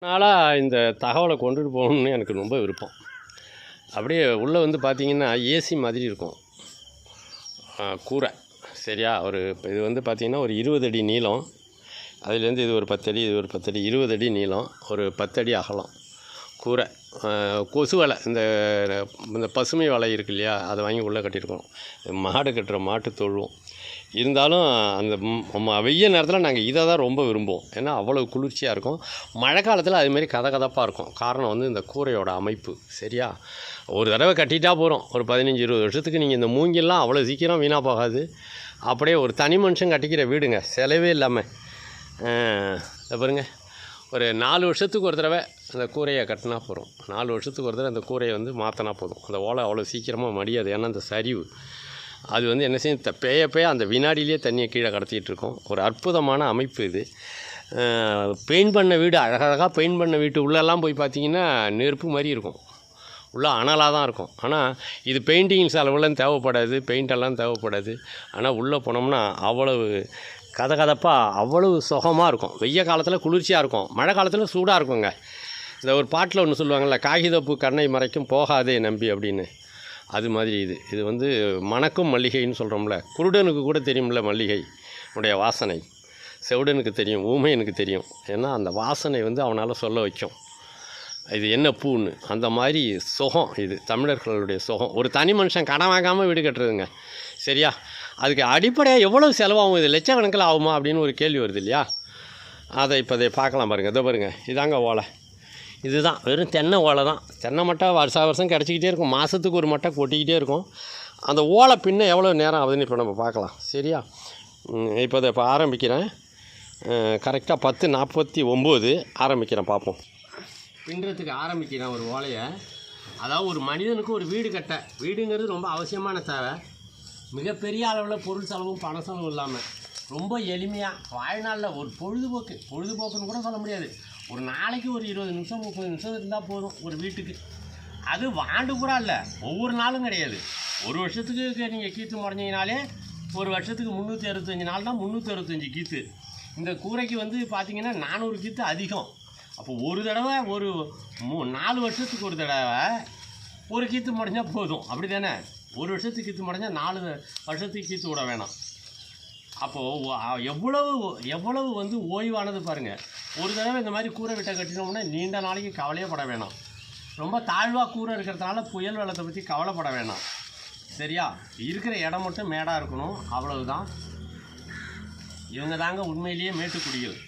நாளாக இந்த தகவலை கொண்டுட்டு போகணும்னு எனக்கு ரொம்ப விருப்பம். அப்படியே உள்ளே வந்து பார்த்தீங்கன்னா ஏசி மாதிரி இருக்கும். கூரை. சரியா? ஒரு இப்போ இது வந்து பார்த்திங்கன்னா ஒரு இருபது அடி நீளம். அதுலேருந்து இது ஒரு பத்தடி இது ஒரு பத்தடி இருபது அடி நீளம். ஒரு பத்தடி அகலம். கூரை. கொசு வலை இந்த இந்த பசுமை வலை இருக்கு இல்லையா அதை வாங்கி உள்ளே கட்டியிருக்கோம். மாடு கட்டுற மாட்டு தொழுவோம் இருந்தாலும் அந்த ம- வெய்ய நேரத்தில் நாங்கள் இதை தான் ரொம்ப விரும்புவோம். ஏன்னா அவ்வளோ குளிர்ச்சியாக இருக்கும். மழை காலத்தில் அதுமாரி கதகதப்பாக இருக்கும். காரணம் வந்து இந்த கூரையோட அமைப்பு. சரியா? ஒரு தடவை கட்டிட்டா போகிறோம் ஒரு பதினஞ்சு இருபது வருஷத்துக்கு நீங்கள் இந்த மூங்கிலாம் அவ்வளோ சீக்கிரம் வீணாக போகாது. அப்படியே ஒரு தனி மனுஷன் கட்டிக்கிற வீடுங்க. செலவே இல்லாமல் இதை ஒரு நாலு வருஷத்துக்கு ஒரு தடவை அந்த கூரையை கட்டினா போகிறோம் நாலு வருஷத்துக்கு ஒரு தடவை அந்த கூரையை வந்து மாற்றினா போதும். அந்த ஓலை அவ்வளோ சீக்கிரமாக மடியாது. ஏன்னா அந்த சரிவு. அது வந்து என்ன செய்யும்? த- பேய பேய அந்த வினாடியிலே தண்ணியை கீழே கடத்திக்கிட்டு இருக்கோம். ஒரு அற்புதமான அமைப்பு இது. பெயிண்ட் பண்ண வீடு அழகழகாக பெயிண்ட் பண்ண வீட்டு உள்ளெல்லாம் போய் பார்த்தீங்கன்னா நெருப்பு மாதிரி இருக்கும். உள்ள அனலாக தான் இருக்கும். ஆனால் இது பெயிண்டிங் செலவுலாம் தேவைப்படாது. பெயிண்டெல்லாம் தேவைப்படாது. ஆனால் உள்ளே போனோம்னா அவ்வளவு கதகதப்பாக அவ்வளவு சுகமாக இருக்கும். வெய்ய காலத்தில் குளிர்ச்சியாக இருக்கும். மழை காலத்தில் சூடாக இருக்குங்க. இந்த ஒரு பாட்டில் ஒன்று சொல்லுவாங்கள்ல காகிதப்பு கண்ணை மறைக்கும் போகாதே நம்பி அப்படின்னு. அது மாதிரி இது. இது வந்து மணக்கும் மல்லிகைன்னு சொல்கிறோம்ல குருடனுக்கு கூட தெரியும்ல மல்லிகை உடைய வாசனை. செவுடனுக்கு தெரியும் ஊமையனுக்கு தெரியும். ஏன்னா அந்த வாசனை வந்து அவனால் சொல்ல வைக்கும். இது என்ன பூன்னு? அந்த மாதிரி சுகம் இது. தமிழர்களுடைய சுகம். ஒரு தனி மனுஷன் கடன் வாங்காமல் வீடு கட்டுறதுங்க. சரியா? அதுக்கு அடிப்படையாக எவ்வளவு செலவாகும்? இது லட்சக்கணக்கில் ஆகுமா? அப்படின்னு ஒரு கேள்வி வருது இல்லையா? அதை இப்போ அதை பார்க்கலாம் பாருங்கள் இதை பாருங்கள் இதாங்க ஓலை. இதுதான். வெறும் தென்னை ஓலை தான். தென்னை மட்டை வருஷா வருஷம் கிடச்சிக்கிட்டே இருக்கும். மாதத்துக்கு ஒரு மட்டை கொட்டிக்கிட்டே இருக்கும். அந்த ஓலை பின்ன எவ்வளோ நேரம் ஆகுதுன்னு இப்போ நம்ம பார்க்கலாம். சரியா? இப்போ அதை இப்போ ஆரம்பிக்கிறேன். கரெக்டாக பத்து நாற்பத்தி ஒம்பது ஆரம்பிக்கிறேன். பார்ப்போம். பின்னுறதுக்கு ஆரம்பிக்கிறேன் ஒரு ஓலையை. அதாவது ஒரு மனிதனுக்கு ஒரு வீடு கட்ட. வீடுங்கிறது ரொம்ப அவசியமான தேவை. மிகப்பெரிய அளவில் பொருள் செலவும் பண செலவும் இல்லாமல் ரொம்ப எளிமையாக வாழ்நாளில் ஒரு பொழுதுபோக்கு பொழுதுபோக்குன்னு கூட சொல்ல முடியாது. ஒரு நாளைக்கு ஒரு இருபது நிமிஷம் முப்பது நிமிஷம் இருந்தால் போதும் ஒரு வீட்டுக்கு. அது வாண்டு கூட இல்லை ஒவ்வொரு நாளும் கிடையாது. ஒரு வருஷத்துக்கு நீங்கள் கீத்து முறைஞ்சிங்கனாலே ஒரு வருஷத்துக்கு முந்நூற்றி அறுபத்தஞ்சு நாள் தான் முந்நூற்றி அறுபத்தஞ்சு கீத்து. இந்த கூரைக்கு வந்து பார்த்திங்கன்னா நானூறு கீத்து அதிகம். அப்போ ஒரு தடவை ஒரு மூ நாலு வருஷத்துக்கு ஒரு தடவை ஒரு கீத்து முடஞ்சால் போதும். அப்படி தானே ஒரு வருஷத்துக்கு கீத்து முடஞ்சால் நாலு வருஷத்துக்கு கீத்து விட வேணாம். அப்போது எவ்வளவு எவ்வளவு வந்து ஓய்வானது பாருங்கள் ஒரு தடவை இந்த மாதிரி கூரை விட்ட கட்டினோம்னா நீண்ட நாளைக்கு கவலையே பட வேணாம். ரொம்ப தாழ்வாக கூரை இருக்கிறதுனால புயல் வெள்ளத்தை பற்றி கவலைப்பட வேணாம். சரியா? இருக்கிற இடம் மட்டும் மேடாக இருக்கணும். அவ்வளவுதான். இவங்க தாங்க உண்மையிலேயே மேட்டுக்குடிகள்.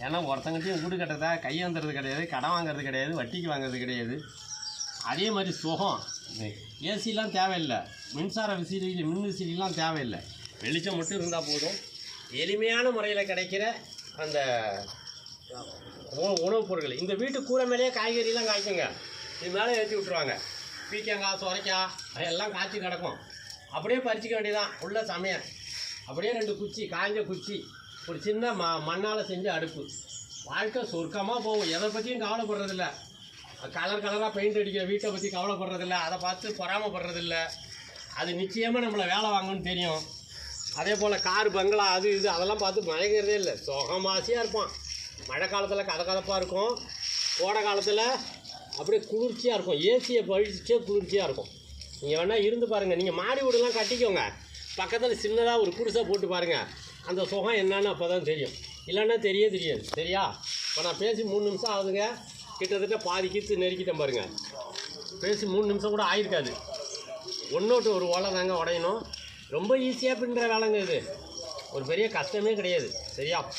ஏன்னா ஒருத்தங்கிட்டையும் வீடு கட்டுறதா கையேந்துறது கிடையாது கடன் வாங்குறது கிடையாது வட்டிக்கு வாங்குறது கிடையாது. அதே மாதிரி சுகம். ஏசிலாம் தேவையில்லை. மின்சார விசிறி மின் விசிறிலாம் தேவையில்லை. வெளிச்சம் மட்டும் இருந்தால் போதும். எளிமையான முறையில் கிடைக்கிற அந்த உணவு உணவுப் பொருட்கள். இந்த வீட்டு கூரை மேலேயே காய்கறிலாம் காய்க்குங்க இது மேலே ஏற்றி விட்ருவாங்க பீக்கங்காய் சுரைக்காய் எல்லாம் காய்ச்சி கிடக்கும். அப்படியே பறிச்சிக்க வேண்டியதான் உள்ள சமையல். அப்படியே ரெண்டு குச்சி காய்ஞ்ச குச்சி ஒரு சின்ன ம மண்ணால் செஞ்ச அடுப்பு. வாழ்க்கை சொர்க்கமாக போகும். எதை பற்றியும் கவலைப்படுறதில்ல. கலர் கலராக பெயிண்ட் அடிக்கிற வீட்டை பற்றி கவலைப்படுறதில்ல. அதை பார்த்து பொறாமப்படுறதில்ல. அது நிச்சயமாக நம்மளை வேலை வாங்கணும்னு தெரியும். அதே போல் கார் பங்களா அது இது அதெல்லாம் பார்த்து மயங்கிறதே இல்லை. சுகமாசியாக இருப்பான். மழை காலத்தில் கதை கதப்பாக இருக்கும். கோடை காலத்தில் அப்படியே குளிர்ச்சியாக இருக்கும். ஏசியை பழிச்சே குளிர்ச்சியாக இருக்கும். நீங்கள் வேணால் இருந்து பாருங்கள் நீங்கள் மாடி வீடுலாம் கட்டிக்கோங்க. பக்கத்தில் சின்னதாக ஒரு குடிசை போட்டு பாருங்கள் அந்த சுகம் என்னன்னு அப்போ தான் தெரியும். இல்லைன்னா தெரிய தெரியாது. சரியா? இப்போ நான் பேசி மூணு நிமிஷம் ஆகுதுங்க. கிட்டத்தட்ட பாதி கீத்து நெருக்கிட்டேன் பாருங்கள் பேசி மூணு நிமிஷம் கூட ஆயிருக்காது. ஒன்றோட்டு ஒரு ஓலை தாங்க உடையணும். ரொம்ப ஈஸியாக பின்னுற வேலைங்க இது. ஒரு பெரிய கஷ்டமே கிடையாது. சரியா?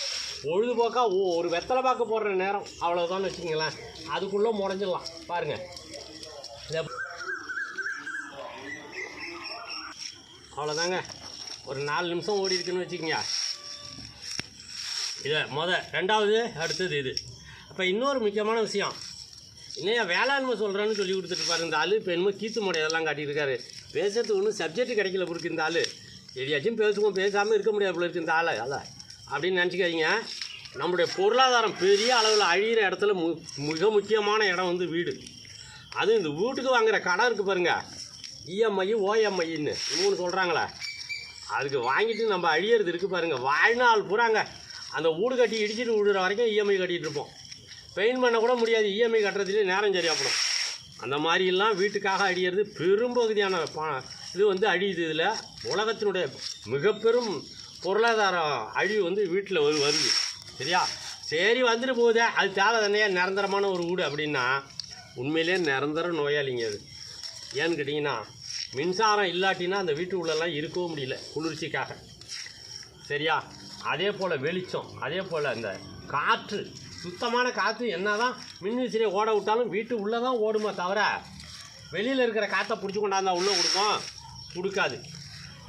பொழுதுபோக்கா ஓ ஒரு வெத்தலை பாக்கு போடுற நேரம். அவ்வளோதான் வச்சுக்கிங்களேன். அதுக்குள்ளே முடஞ்சிடலாம். பாருங்கள் இதை அவ்வளோதாங்க ஒரு நாலு நிமிஷம் ஓடி இருக்குன்னு வச்சுக்கோங்க. இதை முத ரெண்டாவது அடுத்தது இது. அப்போ இன்னொரு முக்கியமான விஷயம். இன்னையா வேளாண்மை சொல்கிறேன்னு சொல்லி கொடுத்துட்டு பாரு இந்த ஆள். இப்போ என்னமோ கீத்து முறை இதெல்லாம் காட்டியிருக்காரு. பேசுறதுக்கு ஒன்றும் சப்ஜெக்ட் கிடைக்கல பிடிக்கு இந்த ஆள். எதையாச்சும் பேசுவோம் பேசாமல் இருக்க முடியாது போல இருக்கு இந்த ஆளை. அதான். அப்படின்னு நினச்சிக்காதீங்க. நம்முடைய பொருளாதாரம் பெரிய அளவில் அழியிற இடத்துல மு மிக முக்கியமான இடம் வந்து வீடு. அதுவும் இந்த வீட்டுக்கு வாங்குகிற கடை இருக்குது பாருங்கள் இஎம்ஐ ஓஎம்ஐன்னு மூணு சொல்கிறாங்களே அதுக்கு வாங்கிட்டு நம்ம அழியிறது இருக்குது பாருங்கள் வாழ்நாள் பூராங்க. அந்த வீடு கட்டி இடிச்சிட்டு விடுற வரைக்கும் இஎம்ஐ கட்டிகிட்டு இருப்போம். பெயிண்ட் பண்ண கூட முடியாது. இஎம்ஐ கட்டுறதுலேயே நேரம் சரியாப்படும் அந்த மாதிரிலாம் வீட்டுக்காக அழியிறது பெரும்பகுதியான பா இது வந்து அழியுது இதில். உலகத்தினுடைய மிக பெரும் பொருளாதார அழிவு வந்து வீட்டில் வரு வருது. சரியா? சரி வந்துட்டு போகுதே. அது தேவை தானே. நிரந்தரமான ஒரு வீடு அப்படின்னா உண்மையிலே நிரந்தர நோயாளிங்க அது. ஏன்னு கேட்டிங்கன்னா மின்சாரம் இல்லாட்டினா அந்த வீட்டு உள்ளெல்லாம் இருக்கவும் முடியல குளிர்ச்சிக்காக. சரியா? அதே போல் வெளிச்சம் அதே போல் அந்த காற்று சுத்தமான காற்று என்ன தான் மின்விசிறியை ஓட விட்டாலும் வீட்டு உள்ளே தான் ஓடுமா தவிர வெளியில் இருக்கிற காற்றை பிடிச்சி கொண்டாந்தா உள்ளே கொடுக்கும்? கொடுக்காது.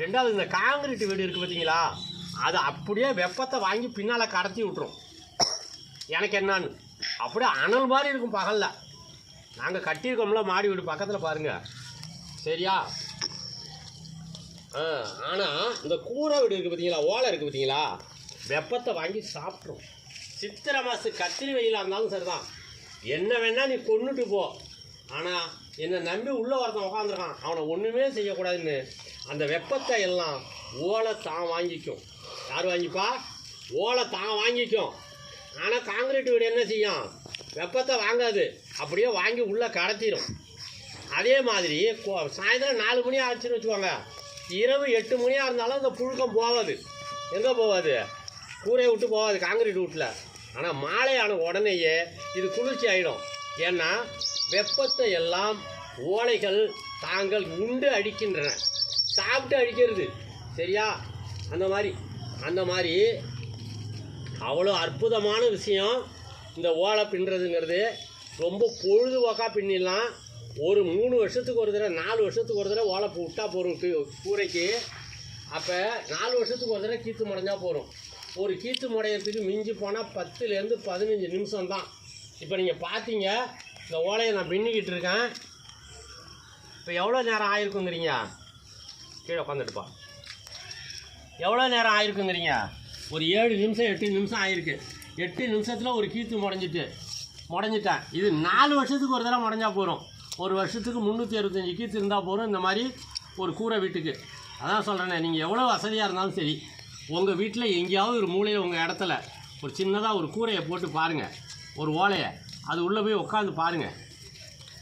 ரெண்டாவது இந்த காங்கிரீட் வீடு இருக்குது பார்த்தீங்களா? அது அப்படியே வெப்பத்தை வாங்கி பின்னால் கடத்தி விட்ரும் எனக்கு என்னன்னு? அப்படியே அனல் மாதிரி இருக்கும் பகலில். நாங்கள் கட்டியிருக்கோம்ல மாடி வீடு பக்கத்தில் பாருங்கள் சரியா? ஆ ஆனால் இந்த கூரை வீடு இருக்குது பார்த்தீங்களா? ஓலை இருக்குது பார்த்தீங்களா? வெப்பத்தை வாங்கி சாப்பிட்ரும் சித்திரை மாதம் கத்திரி வெயிலாக இருந்தாலும் சரிதான். என்ன வேணால் நீ கொண்டுட்டு போ. ஆனால் என்னை நம்பி உள்ளே ஒருத்தன் உட்காந்துருக்கான் அவனை ஒன்றுமே செய்யக்கூடாதுன்னு. அந்த வெப்பத்தை எல்லாம் ஓலை தான் வாங்கிக்கும். யார் வாங்கிப்பா? ஓலை தான் வாங்கிக்கும். ஆனால் காங்கிரீட் வீடு என்ன செய்யும்? வெப்பத்தை வாங்காது. அப்படியே வாங்கி உள்ளே கடத்திடும் அதே மாதிரி சாயந்தரம் நாலு மணி ஆச்சுன்னு வச்சுக்கோங்க. இரவு எட்டு மணியாக இருந்தாலும் அந்த புழுக்கம் போகாது. எங்கே போகாது? கூரையை விட்டு போகாது காங்கிரீட் வீட்டில். ஆனால் மாலையான உடனேயே இது குளிர்ச்சி ஆகிடும் ஏன்னா வெப்பத்தை எல்லாம் ஓலைகள் தாங்கள் உண்டு அடிக்கின்றன. சாப்பிட்டு அடிக்கிறது. சரியா? அந்த மாதிரி. அந்த மாதிரி அவ்வளோ அற்புதமான விஷயம் இந்த ஓலை பின்னுறதுங்கிறது. ரொம்ப பொழுதுபோக்காக பின்னிடலாம். ஒரு மூணு வருஷத்துக்கு ஒரு தடவை நாலு வருஷத்துக்கு ஒரு தடவை ஓலை விட்டால் போகிறோம் கூரைக்கு அப்போ நாலு வருஷத்துக்கு ஒரு தடவை கீத்து முடைஞ்சா போகிறோம் ஒரு கீத்து முடையத்துக்கு மிஞ்சி போனால் பத்துலேருந்து பதினஞ்சு நிமிஷம் தான் இப்போ நீங்கள் பார்த்தீங்க இந்த ஓலையை நான் பின்னிக்கிட்டு இருக்கேன். இப்போ எவ்வளோ நேரம் ஆயிருக்குங்கிறீங்க? கீழே உட்காந்துட்டுப்பா எவ்வளோ நேரம் ஆயிருக்குங்கிறீங்க? ஒரு ஏழு நிமிஷம் எட்டு நிமிஷம் ஆயிருக்கு. எட்டு நிமிஷத்தில் ஒரு கீத்து முடஞ்சிட்டு முடஞ்சிட்டேன். இது நாலு வருஷத்துக்கு ஒரு தடவை முடஞ்சா போகிறோம் ஒரு வருஷத்துக்கு முந்நூற்றி அறுபத்தஞ்சு கீத்து இருந்தால் போகிறோம் இந்த மாதிரி ஒரு கூரை வீட்டுக்கு. அதான் சொல்கிறேனே நீங்கள் எவ்வளோ வசதியாக இருந்தாலும் சரி. உங்கள் வீட்டில் எங்கேயாவது ஒரு மூலையில் உங்கள் இடத்துல ஒரு சின்னதாக ஒரு கூரையை போட்டு பாருங்கள் ஒரு ஓலையை. அது உள்ளே போய் உட்காந்து பாருங்கள்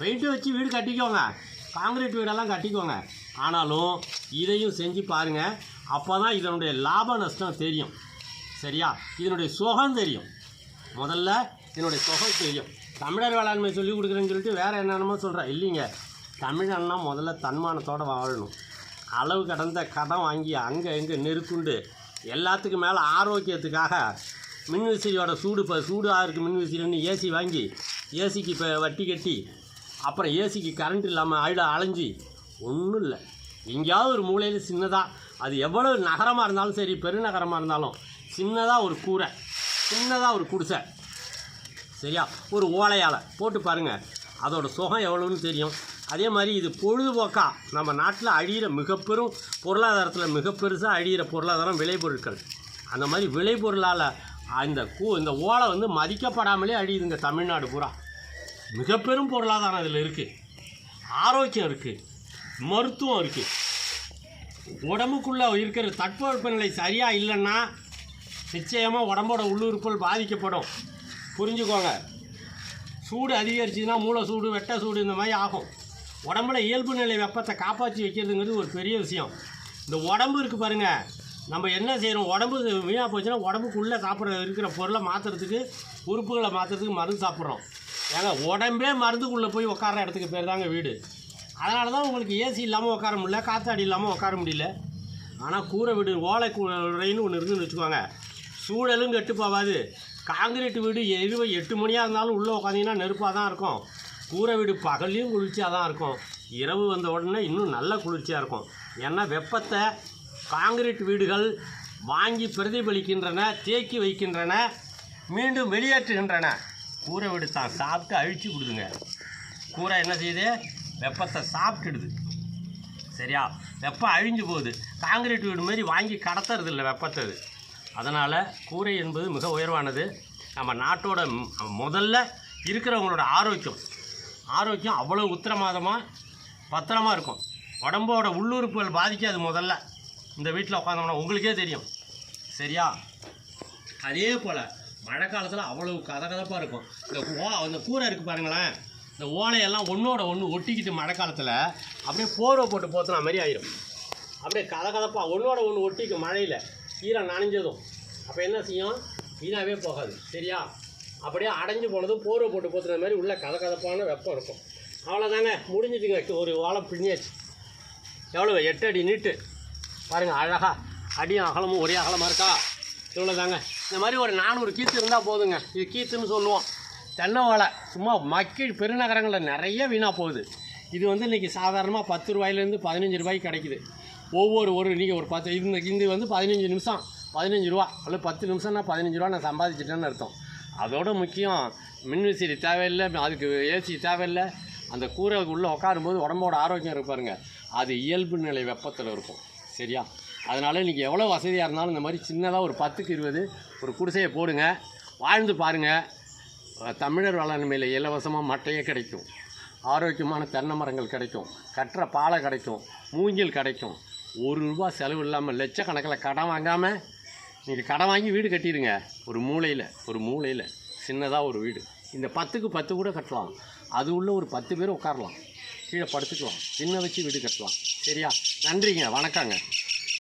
பெயிண்ட்டு வச்சு வீடு கட்டிக்கோங்க. காங்கிரீட் வீடெல்லாம் கட்டிக்கோங்க. ஆனாலும் இதையும் செஞ்சு பாருங்கள் அப்போ தான் இதனுடைய லாப நஷ்டம் தெரியும். சரியா? இதனுடைய சுகம் தெரியும். முதல்ல இதனுடைய சுகம் தெரியும். தமிழர் வேளாண்மை சொல்லி கொடுக்குறேன்னு சொல்லிட்டு வேறு என்னென்னமோ சொல்கிறேன் இல்லைங்க. தமிழன்னா முதல்ல தன்மானத்தோடு வாழணும். அளவு கடந்த கடன் வாங்கி அங்கே இங்கே நெருக்குண்டு எல்லாத்துக்கும் மேலே ஆரோக்கியத்துக்காக மின்விசிறியோட சூடு இப்போ சூடாக இருக்குது மின்விசிறின்னு ஏசி வாங்கி ஏசிக்கு இப்போ வட்டி கட்டி அப்புறம் ஏசிக்கு கரண்ட் இல்லாமல் ஆயிட அலைஞ்சி ஒன்றும் இல்லை. எங்கேயாவது ஒரு மூலையில் சின்னதாக அது எவ்வளோ நகரமாக இருந்தாலும் சரி பெருநகரமாக இருந்தாலும் சின்னதாக ஒரு கூரை சின்னதாக ஒரு குடிசை. சரியா? ஒரு ஓலையால் போட்டு பாருங்கள் அதோடய சுகம் எவ்வளோன்னு தெரியும். அதே மாதிரி இது பொழுதுபோக்கா. நம்ம நாட்டில் அழியிற மிகப்பெரும் பொருளாதாரத்தில் மிக பெருசாக அழியிற பொருளாதாரம் விளைபொருட்கள். அந்த மாதிரி விளைபொருளால் இந்த கூ இந்த ஓலை வந்து மதிக்கப்படாமலே அழியுதுங்க தமிழ்நாடு பூரா. மிகப்பெரும் பொருளாதாரம் இதில் இருக்குது ஆரோக்கியம் இருக்குது மருத்துவம் இருக்குது உடம்புக்குள்ளே இருக்கிற தட்பவெப்பநிலை சரியாக இல்லைன்னா நிச்சயமாக உடம்போட உள்ளுறுப்புகள் பாதிக்கப்படும். புரிஞ்சுக்கோங்க. சூடு அதிகரிச்சுன்னா மூளை சூடு வெட்ட சூடு இந்த மாதிரி ஆகும். உடம்புல இயல்பு நிலை வெப்பத்தை காப்பாற்றி வைக்கிறதுங்கிறது ஒரு பெரிய விஷயம். இந்த உடம்பு இருக்குது பாருங்கள் நம்ம என்ன செய்கிறோம் உடம்பு வீணாக போச்சுன்னா உடம்புக்குள்ளே சாப்பிட்ற இருக்கிற பொருளை மாற்றுறதுக்கு உறுப்புகளை மாற்றுறதுக்கு மருந்து சாப்பிட்றோம். ஏங்க உடம்பே மருந்துக்குள்ளே போய் உட்கார இடத்துக்கு பேர் தாங்க வீடு. அதனால தான் உங்களுக்கு ஏசி இல்லாமல் உட்கார முடியல காற்றாடி இல்லாமல் உட்கார முடியல. ஆனால் கூரை வீடு ஓலை கூரைன்னு ஒன்று இருந்துன்னு வச்சுக்கோங்க. சூழலும் கெட்டு போகாது. காங்கிரீட் வீடு இருபது எட்டு மணியாக இருந்தாலும் உள்ளே உட்காந்தீங்கன்னா நெருப்பாக தான் இருக்கும். கூரை வீடு பகல்லையும் குளிர்ச்சியாக தான் இருக்கும். இரவு வந்த உடனே இன்னும் நல்ல குளிர்ச்சியாக இருக்கும். ஏன்னா வெப்பத்தை காங்கிரீட் வீடுகள் வாங்கி பிரதிபலிக்கின்றன தேக்கி வைக்கின்றன மீண்டும் வெளியேற்றுகின்றன. கூரை வீடு தான் சாப்பிட்டு அழிச்சு கொடுதுங்க கூரை என்ன செய்யுது? வெப்பத்தை சாப்பிட்டுடுது. சரியா? வெப்பம் அழிஞ்சு போகுது. காங்கிரீட் வீடு மாதிரி வாங்கி கடத்துறது இல்லை வெப்பத்தை அது. அதனால் கூரை என்பது மிக உயர்வானது. நம்ம நாட்டோட முதல்ல இருக்கிறவங்களோட ஆரோக்கியம். ஆரோக்கியம் அவ்வளோ உத்தரமாதமாக பத்திரமா இருக்கும். உடம்போட உள்ளுறுப்புகள் பாதிக்காது முதல்ல. இந்த வீட்டில் உட்காந்தோம்னா உங்களுக்கே தெரியும். சரியா? அதே போல் மழை காலத்தில் அவ்வளவு கதகதப்பாக இருக்கும். இந்த ஓ அந்த கூரை இருக்குது பாருங்களேன். இந்த ஓலையெல்லாம் ஒன்றோட ஒன்று ஒட்டிக்கிட்டு மழை காலத்தில் அப்படியே போர்வை போட்டு போத்துனா மாதிரி ஆயிரும். அப்படியே கதகதப்பாக ஒன்றோட ஒன்று ஒட்டிக்கும் மழையில். ஈரம் நனைஞ்சதும். அப்போ என்ன செய்யும்? வீணாகவே போகாது. சரியா? அப்படியே அடைஞ்சு போனதும் போர்வை போட்டு போத்துற மாதிரி உள்ள கதகதப்பான வெப்பம் இருக்கும். அவ்வளோதாங்க முடிஞ்சிட்டுங்க ஒரு வாழை பிழிஞ்சாச்சு. எவ்வளோ எட்டு அடி நீட்டு. பாருங்கள் அழகா. அடியும் அகலமும் ஒரே அகலமாக இருக்கா? இவ்வளோ தாங்க இந்த மாதிரி ஒரு நானூறு கீத்து இருந்தால் போதுங்க. இது கீத்துன்னு சொல்லுவோம். தென்னை வாழை சும்மா மக்கள் பெருநகரங்களில் நிறைய வீணாக போகுது. இது வந்து இன்றைக்கி சாதாரணமாக பத்து ரூபாயிலேருந்து பதினஞ்சு ரூபாய்க்கு கிடைக்குது. ஒவ்வொரு ஒரு நீங்கள் ஒரு பத்து இந்த இது வந்து பதினஞ்சு நிமிஷம். பதினஞ்சு ரூபா. அல்லது பத்து நிமிஷம்னா பதினஞ்சு ரூபா நான் சம்பாதிச்சிட்டேன்னு அர்த்தம். அதோட முக்கியம் மின்விசிறி தேவையில்லை அதுக்கு ஏசி தேவையில்லை. அந்த கூரை உள்ளே உட்காரும்போது உடம்போட ஆரோக்கியம் இருப்பாருங்க அது இயல்பு நிலை வெப்பத்தில் இருக்கும். சரியா? அதனால் இன்றைக்கி எவ்வளோ வசதியாக இருந்தாலும் இந்த மாதிரி சின்னதாக ஒரு பத்துக்கு இருபது ஒரு குடிசையை போடுங்க. வாழ்ந்து பாருங்கள் தமிழர் வளர்மையில் இலவசமாக மட்டையே கிடைக்கும். ஆரோக்கியமான தென்னை மரங்கள் கிடைக்கும். கட்டுற பாலை கிடைக்கும். மூங்கில் கிடைக்கும். ஒரு ரூபா செலவு இல்லாமல் லட்சக்கணக்கில் கடன் வாங்காமல் நீங்கள் கடன் வாங்கி வீடு கட்டிடுங்க. ஒரு மூலையில் ஒரு மூலையில் சின்னதாக ஒரு வீடு. இந்த பத்துக்கு பத்து கூட கட்டலாம். அது உள்ள ஒரு பத்து பேர் உட்காரலாம். கீழே படுத்துக்கலாம். சின்ன வச்சு வீடு கட்டலாம். சரியா? நன்றிங்க. வணக்கங்க.